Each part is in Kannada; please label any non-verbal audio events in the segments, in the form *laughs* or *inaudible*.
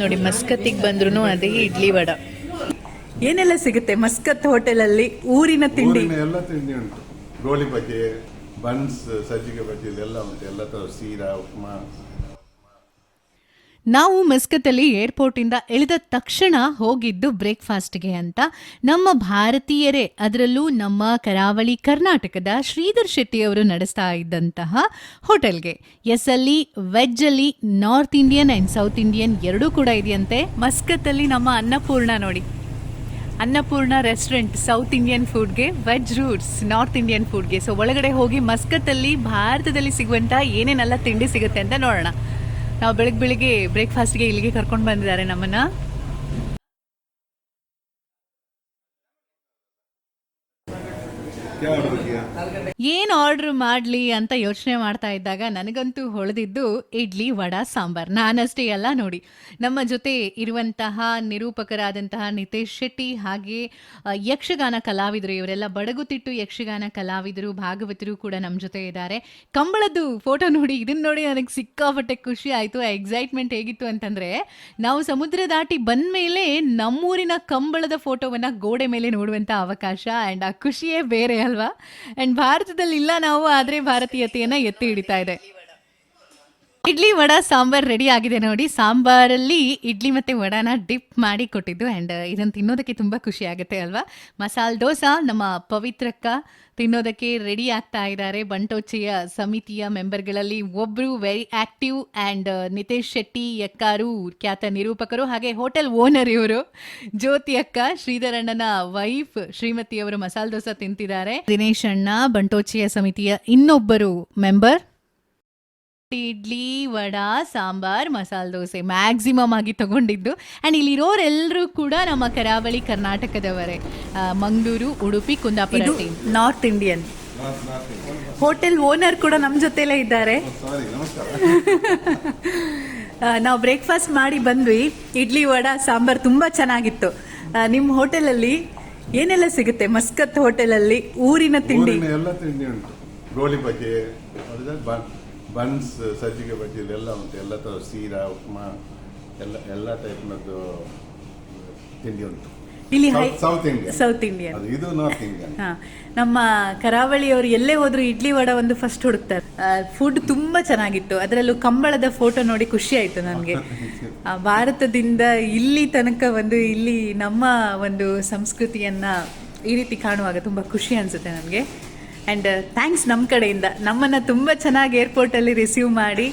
ನೋಡಿ, ಮಸ್ಕತ್ತಿಗೆ ಬಂದ್ರು ಅದೇ ಇಡ್ಲಿ ವಡ. ಏನೆಲ್ಲ ಸಿಗುತ್ತೆ ಮಸ್ಕತ್ ಹೋಟೆಲಲ್ಲಿ? ಊರಿನ ತಿಂಡಿ. ಎಲ್ಲ ತಿಂಡಿ ಉಂಟು. ಗೋಳಿ ಬಜೆ ಬನ್ಸ್, ಸಜ್ಜಿಗೆ ಬಜೆ ಎಲ್ಲ ಉಂಟು. ಎಲ್ಲ ತರ ಸೀರಾ, ಉಪ್ಮಾ ನಾವು ಮಸ್ಕತ್ತಲ್ಲಿ ಏರ್ಪೋರ್ಟಿಂದ ಇಳಿದ ತಕ್ಷಣ ಹೋಗಿದ್ದು ಬ್ರೇಕ್ಫಾಸ್ಟ್ಗೆ ಅಂತ. ನಮ್ಮ ಭಾರತೀಯರೇ, ಅದರಲ್ಲೂ ನಮ್ಮ ಕರಾವಳಿ ಕರ್ನಾಟಕದ ಶ್ರೀಧರ್ ಶೆಟ್ಟಿ ಅವರು ನಡೆಸ್ತಾ ಇದ್ದಂತಹ ಹೋಟೆಲ್ಗೆ. ಎಸ್ ಅಲ್ಲಿ, ವೆಜ್ ಅಲ್ಲಿ, North Indian and South Indian ಎರಡೂ ಕೂಡ ಇದೆಯಂತೆ. ಮಸ್ಕತ್ತಲ್ಲಿ ನಮ್ಮ ಅನ್ನಪೂರ್ಣ ನೋಡಿ. ಅನ್ನಪೂರ್ಣ ರೆಸ್ಟೋರೆಂಟ್ ಸೌತ್ ಇಂಡಿಯನ್ ಫುಡ್ಗೆ, ವೆಜ್ ರೂಟ್ಸ್ ನಾರ್ತ್ ಇಂಡಿಯನ್ ಫುಡ್ಗೆ. ಸೊ, ಒಳಗಡೆ ಹೋಗಿ ಮಸ್ಕತ್ತಲ್ಲಿ ಭಾರತದಲ್ಲಿ ಸಿಗುವಂಥ ಏನೇನೆಲ್ಲ ತಿಂಡಿ ಸಿಗುತ್ತೆ ಅಂತ ನೋಡೋಣ. ನಾವು ಬೆಳಗ್ಗೆ ಬೆಳಿಗ್ಗೆ ಬ್ರೇಕ್ಫಾಸ್ಟ್ಗೆ ಇಲ್ಲಿಗೆ ಕರ್ಕೊಂಡು ಬಂದಿದ್ದಾರೆ ನಮ್ಮನ್ನ. ಏನು ಆರ್ಡರ್ ಮಾಡ್ಲಿ ಅಂತ ಯೋಚನೆ ಮಾಡ್ತಾ ಇದ್ದಾಗ ನನಗಂತೂ ಹೊಳೆದಿದ್ದು ಇಡ್ಲಿ ವಡ ಸಾಂಬಾರ್. ನಾನಷ್ಟೇ ಅಲ್ಲ ನೋಡಿ. ನಮ್ಮ ಜೊತೆ ಇರುವಂತಹ ನಿರೂಪಕರಾದಂತಹ ನಿತೇಶ್ ಶೆಟ್ಟಿ ಹಾಗೆ ಯಕ್ಷಗಾನ ಕಲಾವಿದರು, ಇವರೆಲ್ಲ ಬಡಗುತಿಟ್ಟು ಯಕ್ಷಗಾನ ಕಲಾವಿದರು, ಭಾಗವತರು ಕೂಡ ನಮ್ಮ ಜೊತೆ ಇದ್ದಾರೆ. ಕಂಬಳದ್ದು ಫೋಟೋ ನೋಡಿ ಇದನ್ನ ನೋಡಿ ನನಗೆ ಸಿಕ್ಕಾಪಟ್ಟೆ ಖುಷಿ ಆಯಿತು. ಎಕ್ಸೈಟ್ಮೆಂಟ್ ಹೇಗಿತ್ತು ಅಂತಂದ್ರೆ, ನಾವು ಸಮುದ್ರ ದಾಟಿ ಬಂದ ಮೇಲೆ ನಮ್ಮೂರಿನ ಕಂಬಳದ ಫೋಟೋವನ್ನ ಗೋಡೆ ಮೇಲೆ ನೋಡುವಂತ ಅವಕಾಶ ಆ್ಯಂಡ್ ಆ ಖುಷಿಯೇ ಬೇರೆ ಅಲ್ವಾ? ಅಂಡ್ ಭಾರತದಲ್ಲಿ ಇಲ್ಲ ನಾವು ಆದರೆ ಭಾರತೀಯತೆಯನ್ನು ಎತ್ತಿ ಹಿಡಿತಾ ಇದೆ. ಇಡ್ಲಿ ವಡ, ಸಾಂಬಾರ್ ರೆಡಿ ಆಗಿದೆ ನೋಡಿ. ಸಾಂಬಾರಲ್ಲಿ ಇಡ್ಲಿ ಮತ್ತೆ ವಡಾನ ಡಿಪ್ ಮಾಡಿ ಕೊಟ್ಟಿದ್ದು ಆ್ಯಂಡ್ ಇದನ್ನು ತಿನ್ನೋದಕ್ಕೆ ತುಂಬ ಖುಷಿ ಆಗುತ್ತೆ ಅಲ್ವಾ? ಮಸಾಲೆ ದೋಸೆ, ನಮ್ಮ ಪವಿತ್ರಕ್ಕ ತಿನ್ನೋದಕ್ಕೆ ರೆಡಿ ಆಗ್ತಾ ಇದ್ದಾರೆ. ಬಂಟೋಚೆಯ ಸಮಿತಿಯ ಮೆಂಬರ್ಗಳಲ್ಲಿ ಒಬ್ಬರು very active and Nitesh Shetty, ಯಕ್ಕಾರು, ಖ್ಯಾತ ನಿರೂಪಕರು ಹಾಗೆ ಹೋಟೆಲ್ ಓನರ್ ಇವರು. ಜ್ಯೋತಿ ಅಕ್ಕ ಶ್ರೀಧರಣ್ಣನ ವೈಫ್ ಶ್ರೀಮತಿ ಅವರು ಮಸಾಲೆ ದೋಸೆ ತಿಂತಿದ್ದಾರೆ. ದಿನೇಶ್ ಅಣ್ಣ, ಬಂಟೋಚೆಯ ಸಮಿತಿಯ ಇನ್ನೊಬ್ಬರು ಮೆಂಬರ್ ಇಡ್ಲಿ ವಡಾ ಸಾಂಬಾರ್ ಮಸಾಲ ದೋಸೆ ಮ್ಯಾಕ್ಸಿಮಮ್ ಆಗಿ ತಗೊಂಡಿದ್ದು. ಆ್ಯಂಡ್ ಇಲ್ಲಿರೋರೆಲ್ಲರೂ ಕೂಡ ನಮ್ಮ ಕರಾವಳಿ ಕರ್ನಾಟಕದವರೇ. Mangaluru Udupi Kundapura team North Indian. Hotel owner ಕೂಡ ನಮ್ಮ ಜೊತೆಲೇ ಇದ್ದಾರೆ. ನಮಸ್ಕಾರ. ನಾವು ಬ್ರೇಕ್ಫಾಸ್ಟ್ ಮಾಡಿ ಬಂದ್ವಿ. ಇಡ್ಲಿ ವಡಾ ಸಾಂಬಾರ್ ತುಂಬ ಚೆನ್ನಾಗಿತ್ತು. ನಿಮ್ಮ ಹೋಟೆಲಲ್ಲಿ ಏನೆಲ್ಲ ಸಿಗುತ್ತೆ? ಮಸ್ಕತ್ ಹೋಟೆಲಲ್ಲಿ ಊರಿನ ತಿಂಡಿ. ಊರಿನ ಎಲ್ಲ ತಿಂಡಿ ಉಂಟು. ಗೋಳಿ ಬಗ್ಗೆ ಬನ್ಸ್ ಸಜ್ಜಿಗೆ ಬಜ್ಜಿ ಎಲ್ಲ ಉಂಟು. ಎಲ್ಲ ತರ ಸೀರಾ ಉಪ್ಮಾ ಎಲ್ಲ ಎಲ್ಲ ಟೈಪ್ನದ್ದು ತಿಂಡಿ ಉಂಟು. ಇಲ್ಲಿ ಸೌತ್ ಇಂಡಿಯನ್. ಅದು ಇದು ನಾರ್ತ್ ಇಂಡಿಯನ್. ನಮ್ಮ ಕರಾವಳಿಯವರು ಎಲ್ಲೇ ಹೋದ್ರು ಇಡ್ಲಿ ವಡ ಒಂದು ಫಸ್ಟ್ ಹುಡುಕ್ತಾರೆ. ಫುಡ್ ತುಂಬಾ ಚೆನ್ನಾಗಿತ್ತು. ಅದರಲ್ಲೂ ಕಂಬಳದ ಫೋಟೋ ನೋಡಿ ಖುಷಿ ಆಯ್ತು ನನಗೆ. *laughs* ಭಾರತದಿಂದ ಇಲ್ಲಿ ತನಕ ಒಂದು ಇಲ್ಲಿ ನಮ್ಮ ಒಂದು ಸಂಸ್ಕೃತಿಯನ್ನ ಈ ರೀತಿ ಕಾಣುವಾಗ ತುಂಬಾ ಖುಷಿ ಅನ್ಸುತ್ತೆ ನನಗೆ. ಆ್ಯಂಡ್ ಥ್ಯಾಂಕ್ಸ್ ನಮ್ಮ ಕಡೆಯಿಂದ. ನಮ್ಮನ್ನು ತುಂಬ ಚೆನ್ನಾಗಿ ಏರ್ಪೋರ್ಟಲ್ಲಿ ರಿಸೀವ್ ಮಾಡಿ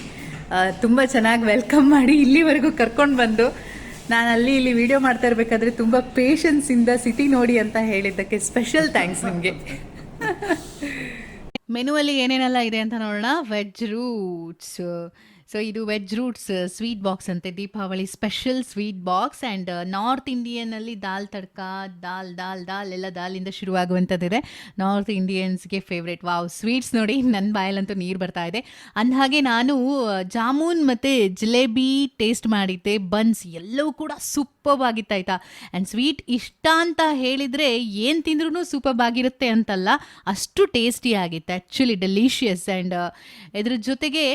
ತುಂಬ ಚೆನ್ನಾಗಿ ವೆಲ್ಕಮ್ ಮಾಡಿ ಇಲ್ಲಿವರೆಗೂ ಕರ್ಕೊಂಡು ಬಂದು. ನಾನು ಅಲ್ಲಿ ಇಲ್ಲಿ ವಿಡಿಯೋ ಮಾಡ್ತಾ ಇರಬೇಕಾದ್ರೆ ತುಂಬ ಪೇಷನ್ಸಿಂದ ಸಿಟಿ ನೋಡಿ ಅಂತ ಹೇಳಿದ್ದಕ್ಕೆ ಸ್ಪೆಷಲ್ ಥ್ಯಾಂಕ್ಸ್ ನಿಮಗೆ. ಮೆನುವಲ್ಲಿ ಏನೇನೆಲ್ಲ ಇದೆ ಅಂತ ನೋಡೋಣ. ವೆಜ್ ರೂಟ್ಸ್ ಸೊ ಇದು ವೆಜ್ ರೂಟ್ಸ್ ಸ್ವೀಟ್ ಬಾಕ್ಸ್ ಅಂತೆ Deepavali special sweet box and North ಇಂಡಿಯನ್ನಲ್ಲಿ dal tadka dal dal dal ಎಲ್ಲ ದಾಲಿಂದ ಶುರುವಾಗುವಂಥದ್ದಿದೆ ನಾರ್ತ್ ಇಂಡಿಯನ್ಸ್ಗೆ ಫೇವ್ರೇಟ್ ವಾವ್ ಸ್ವೀಟ್ಸ್ ನೋಡಿ ನನ್ನ ಬಾಯಲ್ಲಂತೂ ನೀರು ಬರ್ತಾ ಇದೆ. ಅಂದಹಾಗೆ ನಾನು ಜಾಮೂನ್ ಮತ್ತು ಜಿಲೇಬಿ ಟೇಸ್ಟ್ ಮಾಡಿದ್ದೆ ಬನ್ಸ್ ಎಲ್ಲವೂ ಕೂಡ ಸೂಪರ್ ಆಗಿತ್ತು ಆಯಿತಾ. ಆ್ಯಂಡ್ ಸ್ವೀಟ್ ಇಷ್ಟ ಅಂತ ಹೇಳಿದರೆ ಏನು ತಿಂದ್ರೂ ಸೂಪರ್ಬ್ ಆಗಿರುತ್ತೆ ಅಂತಲ್ಲ, ಅಷ್ಟು ಟೇಸ್ಟಿ ಆಗಿತ್ತು ಆ್ಯಕ್ಚುಲಿ ಡೆಲಿಷಿಯಸ್ ಆ್ಯಂಡ್ ಇದ್ರ ಜೊತೆಗೆ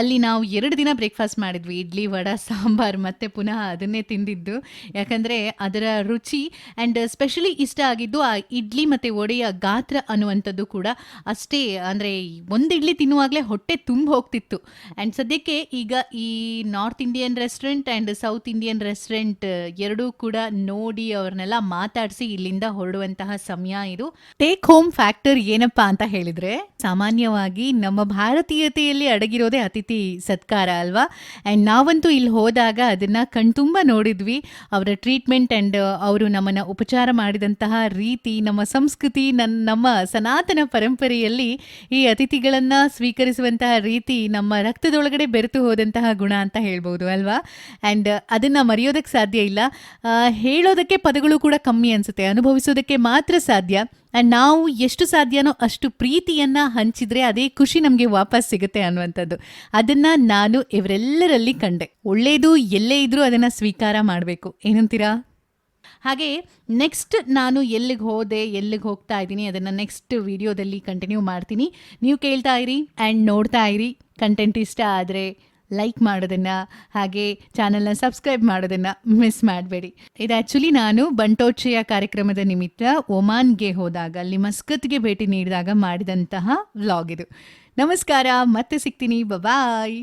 ಅಲ್ಲಿನ ಅಲ್ಲಿ ನಾವು ಎರಡು ದಿನ ಬ್ರೇಕ್ಫಾಸ್ಟ್ ಮಾಡಿದ್ವಿ. ಇಡ್ಲಿ, ವಡ, ಸಾಂಬಾರ್ ಮತ್ತೆ ಪುನಃ ಅದನ್ನೇ ತಿಂದಿದ್ದು. ಯಾಕಂದರೆ ಅದರ ರುಚಿ ಆ್ಯಂಡ್ ಸ್ಪೆಷಲಿ ಇಷ್ಟ ಆಗಿದ್ದು ಆ ಇಡ್ಲಿ ಮತ್ತು ವಡೆಯ ಗಾತ್ರ ಅನ್ನುವಂಥದ್ದು ಕೂಡ ಅಷ್ಟೇ, ಅಂದರೆ ಒಂದು ಇಡ್ಲಿ ತಿನ್ನುವಾಗಲೇ ಹೊಟ್ಟೆ ತುಂಬ ಹೋಗ್ತಿತ್ತು. ಆ್ಯಂಡ್ ಸದ್ಯಕ್ಕೆ ಈಗ ಈ North Indian restaurant and South Indian restaurant ಎರಡೂ ಕೂಡ ನೋಡಿ ಅವ್ರನ್ನೆಲ್ಲ ಮಾತಾಡಿಸಿ ಇಲ್ಲಿಂದ ಹೊರಡುವಂತಹ ಸಮಯ ಇದು. ಟೇಕ್ ಹೋಮ್ ಫ್ಯಾಕ್ಟರ್ ಏನಪ್ಪಾ ಅಂತ ಹೇಳಿದ್ರೆ, ಸಾಮಾನ್ಯವಾಗಿ ನಮ್ಮ ಭಾರತೀಯತೆಯಲ್ಲಿ ಅಡಗಿರೋದೇ ಅತಿಥಿ ಸತ್ಕಾರ ಅಲ್ವಾ? ಆ್ಯಂಡ್ ನಾವಂತೂ ಇಲ್ಲಿ ಹೋದಾಗ ಅದನ್ನು ಕಣ್ತುಂಬ ನೋಡಿದ್ವಿ. ಅವರ ಟ್ರೀಟ್ಮೆಂಟ್ ಆ್ಯಂಡ್ ಅವರು ನಮ್ಮನ್ನು ಉಪಚಾರ ಮಾಡಿದಂತಹ ರೀತಿ, ನಮ್ಮ ಸಂಸ್ಕೃತಿ ನನ್ನ ನಮ್ಮ ಸನಾತನ ಪರಂಪರೆಯಲ್ಲಿ ಈ ಅತಿಥಿಗಳನ್ನು ಸ್ವೀಕರಿಸುವಂತಹ ರೀತಿ ನಮ್ಮ ರಕ್ತದೊಳಗಡೆ ಬೆರೆತು ಹೋದಂತಹ ಗುಣ ಅಂತ ಹೇಳ್ಬೋದು ಅಲ್ವಾ? ಆ್ಯಂಡ್ ಅದನ್ನು ಮರೆಯೋದಕ್ಕೆ ಸಾಧ್ಯ ಇಲ್ಲ. ಹೇಳೋದಕ್ಕೆ ಪದಗಳು ಕೂಡ ಕಮ್ಮಿ ಅನಿಸುತ್ತೆ. ಅನುಭವಿಸೋದಕ್ಕೆ ಮಾತ್ರ ಸಾಧ್ಯ. ಆ್ಯಂಡ್ ನಾವು ಎಷ್ಟು ಸಾಧ್ಯನೋ ಅಷ್ಟು ಪ್ರೀತಿಯನ್ನು ಹಂಚಿದ್ರೆ ಅದೇ ಖುಷಿ ನಮಗೆ ವಾಪಸ್ ಸಿಗುತ್ತೆ ಅನ್ನುವಂಥದ್ದು. ಅದನ್ನು ನಾನು ಇವರೆಲ್ಲರಲ್ಲಿ ಕಂಡೆ. ಒಳ್ಳೆಯದು ಎಲ್ಲೇ ಇದ್ದರೂ ಅದನ್ನು ಸ್ವೀಕಾರ ಮಾಡಬೇಕು. ಏನಂತೀರಾ? ಹಾಗೆ ನೆಕ್ಸ್ಟ್ ನಾನು ಎಲ್ಲಿಗೆ ಹೋದೆ, ಎಲ್ಲಿಗೆ ಹೋಗ್ತಾ ಇದ್ದೀನಿ ಅದನ್ನು ನೆಕ್ಸ್ಟ್ ವಿಡಿಯೋದಲ್ಲಿ ಕಂಟಿನ್ಯೂ ಮಾಡ್ತೀನಿ. ನೀವು ಕೇಳ್ತಾ ಇರಿ ಆ್ಯಂಡ್ ನೋಡ್ತಾ ಇರಿ. ಕಂಟೆಂಟ್ ಇಷ್ಟ ಆದರೆ ಲೈಕ್ ಮಾಡೋದನ್ನು, ಹಾಗೆ ಚಾನಲ್ನ ಸಬ್ಸ್ಕ್ರೈಬ್ ಮಾಡೋದನ್ನು ಮಿಸ್ ಮಾಡಬೇಡಿ. ಇದು ಆ್ಯಕ್ಚುಲಿ ನಾನು ಬಂಟೋಚೆಯ ಕಾರ್ಯಕ್ರಮದ ನಿಮಿತ್ತ ಒಮಾನ್ಗೆ ಹೋದಾಗ, ಅಲ್ಲಿ ಮಸ್ಕತ್ಗೆ ಭೇಟಿ ನೀಡಿದಾಗ ಮಾಡಿದಂತಹ ವ್ಲಾಗ್ ಇದು. ನಮಸ್ಕಾರ, ಮತ್ತೆ ಸಿಗ್ತೀನಿ. ಬಾಯ್